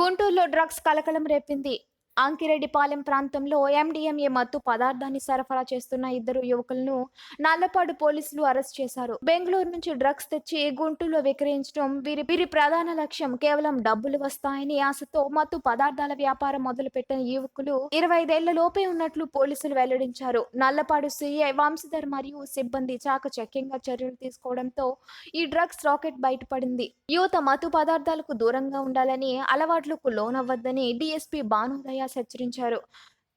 గుంటూరులో డ్రగ్స్ కలకలం రేపింది. అంకిరెడ్డిపాలెం ప్రాంతంలో ఎండిఎంఏ మత్తు పదార్థాన్ని సరఫరా చేస్తున్న ఇద్దరు యువకులను నల్లపాడు పోలీసులు అరెస్ట్ చేశారు. బెంగళూరు నుంచి డ్రగ్స్ తెచ్చి గుంటూరులో విక్రయించడం వీరి వీరి ప్రధాన లక్ష్యం. కేవలం డబ్బులు వస్తాయని ఆశతో మత్తు పదార్థాల వ్యాపారం మొదలుపెట్టిన యువకులు ఇరవై ఐదేళ్ళ లోపే ఉన్నట్లు పోలీసులు వెల్లడించారు. నల్లపాడు సిఐ వంశధర్ మరియు సిబ్బంది చాకచక్యంగా చర్యలు తీసుకోవడంతో ఈ డ్రగ్స్ రాకెట్ బయటపడింది. యువత మత్తు పదార్థాలకు దూరంగా ఉండాలని అలవాట్లకు లోనవ్వద్దని డిఎస్పీ భానుదయ హెచ్చరించారు.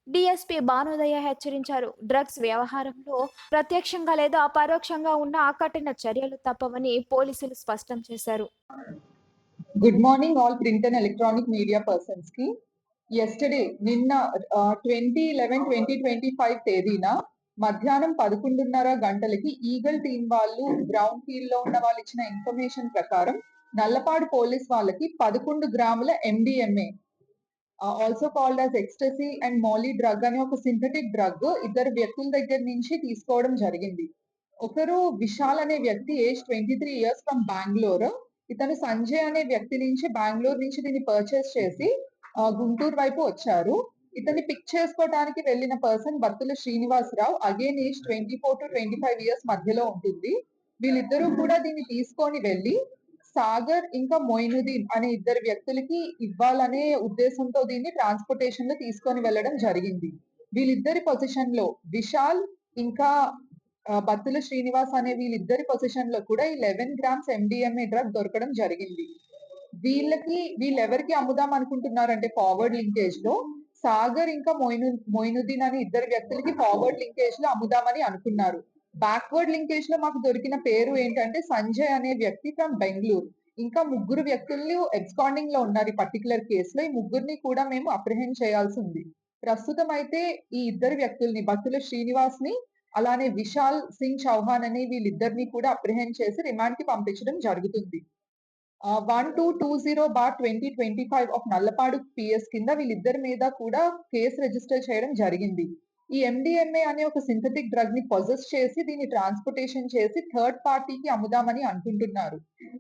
డిఎస్పీ భానుదయ హెచ్చరించారు. డ్రగ్స్ వ్యవహారంలో ప్రత్యక్షంగా లేదా పరోక్షంగా ఉన్న కఠిన చర్యలు తప్పవని పోలీసులు స్పష్టం చేశారు. Good morning all print and electronic media పర్సన్స్కి. ఎస్టర్డే నిన్న twenty eleven twenty twenty five తేదీన మధ్యాహ్నం పదకొండున్నర గంటలకి ఈగల్ టీం వాళ్ళు గ్రౌండ్ ఫీల్డ్లో ఉన్న వాళ్ళు ఇచ్చిన ఇన్ఫర్మేషన్ ప్రకారం నల్లపాడు పోలీస్ వాళ్ళకి పదకొండు గ్రాముల MDMA also called as ecstasy and Molly drug అనే ఒక సింథటిక్ డ్రగ్ ఇద్దరు వ్యక్తుల దగ్గర నుంచి తీసుకోవడం జరిగింది. ఒకరు విశాల్ అనే వ్యక్తి age twenty three years from Bengaluru ఇతను సంజయ్ అనే వ్యక్తి నుంచి బెంగళూరు నుంచి దీన్ని పర్చేస్ చేసి uh, గుంటూరు వైపు వచ్చారు. ఇతన్ని పిక్ చేసుకోవడానికి వెళ్ళిన person Battula Srinivasarao again age twenty four to twenty five years మధ్యలో ఉంటుంది. వీళ్ళిద్దరూ కూడా దీన్ని తీసుకొని వెళ్ళి సాగర్ ఇంకా మొయినుద్దీన్ అనే ఇద్దరు వ్యక్తులకి ఇవ్వాలనే ఉద్దేశంతో దీన్ని ట్రాన్స్పోర్టేషన్లో తీసుకొని వెళ్ళడం జరిగింది. వీళ్ళిద్దరి పొజిషన్లో విశాల్ ఇంకా బత్తుల శ్రీనివాస్ అనే వీళ్ళిద్దరి పొజిషన్లో కూడా ఈ లెవెన్ గ్రామ్స్ ఎండిఎంఏ డ్రగ్ దొరకడం జరిగింది. వీళ్ళకి వీళ్ళెవరికి అమ్ముదాం అనుకుంటున్నారంటే ఫార్వర్డ్ లింకేజ్లో సాగర్ ఇంకా మొయిను మొయినుద్దీన్ అనే ఇద్దరు వ్యక్తులకి ఫార్వర్డ్ లింకేజ్లో అమ్ముదామని అనుకున్నారు. బ్యాక్వర్డ్ లింకేజ్లో మాకు దొరికిన పేరు ఏంటంటే సంజయ్ అనే వ్యక్తి ఫ్రమ్ బెంగళూరు ఇంకా ముగ్గురు వ్యక్తులు ఎక్స్కాండింగ్లో ఉన్నారు ఈ పర్టికులర్ కేసులో ఈ ముగ్గురిని కూడా మేము అప్రహెండ్ చేయాల్సి ఉంది. ప్రస్తుతం అయితే ఈ ఇద్దరు వ్యక్తుల్ని భక్తుల శ్రీనివాస్ని అలానే విశాల్ సింగ్ చౌహాన్ అనే వీళ్ళిద్దరిని కూడా అప్రహెండ్ చేసి రిమాండ్కి పంపించడం జరుగుతుంది. One two two zero bar twenty twenty five of Nallapadu PS కింద వీళ్ళిద్దరి మీద కూడా కేసు రిజిస్టర్ చేయడం జరిగింది. ఈ ఎండిఎంఏ అనే ఒక సింథటిక్ డ్రగ్ని పొజెస్ చేసి దీన్ని ట్రాన్స్పోర్టేషన్ చేసి థర్డ్ పార్టీకి అమ్ముదామని అనుకుంటున్నారు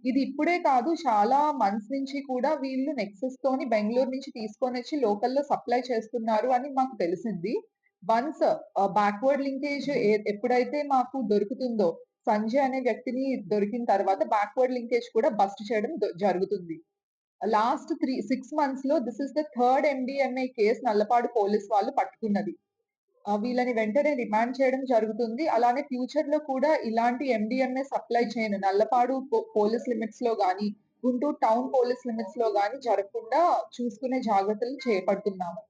ఇది ఇప్పుడే కాదు చాలా మంత్స్ నుంచి కూడా వీళ్ళు నెక్సెస్ తోని బెంగళూరు నుంచి తీసుకొని వచ్చి లోకల్లో సప్లై చేస్తున్నారు అని మాకు తెలిసింది. వన్స్ బ్యాక్వర్డ్ లింకేజ్ ఎప్పుడైతే మాకు దొరుకుతుందో సంజయ్ అనే వ్యక్తిని దొరికిన తర్వాత బ్యాక్వర్డ్ లింకేజ్ కూడా బస్ట్ చేయడం జరుగుతుంది. లాస్ట్ త్రీ సిక్స్ మంత్స్లో this is the third MDMA case Nallapadu police వాళ్ళు పట్టుకున్నది. వీళ్ళని వెంటనే రిమాండ్ చేయడం జరుగుతుంది. అలానే ఫ్యూచర్లో కూడా ఇలాంటి ఎండిఎంఏ సప్లై చేయను నల్లపాడు పోలీస్ లిమిట్స్లో గానీ గుంటూరు టౌన్ పోలీస్ లిమిట్స్లో గానీ జరగకుండా చూసుకునే జాగ్రత్తలు చేపడుతున్నాము.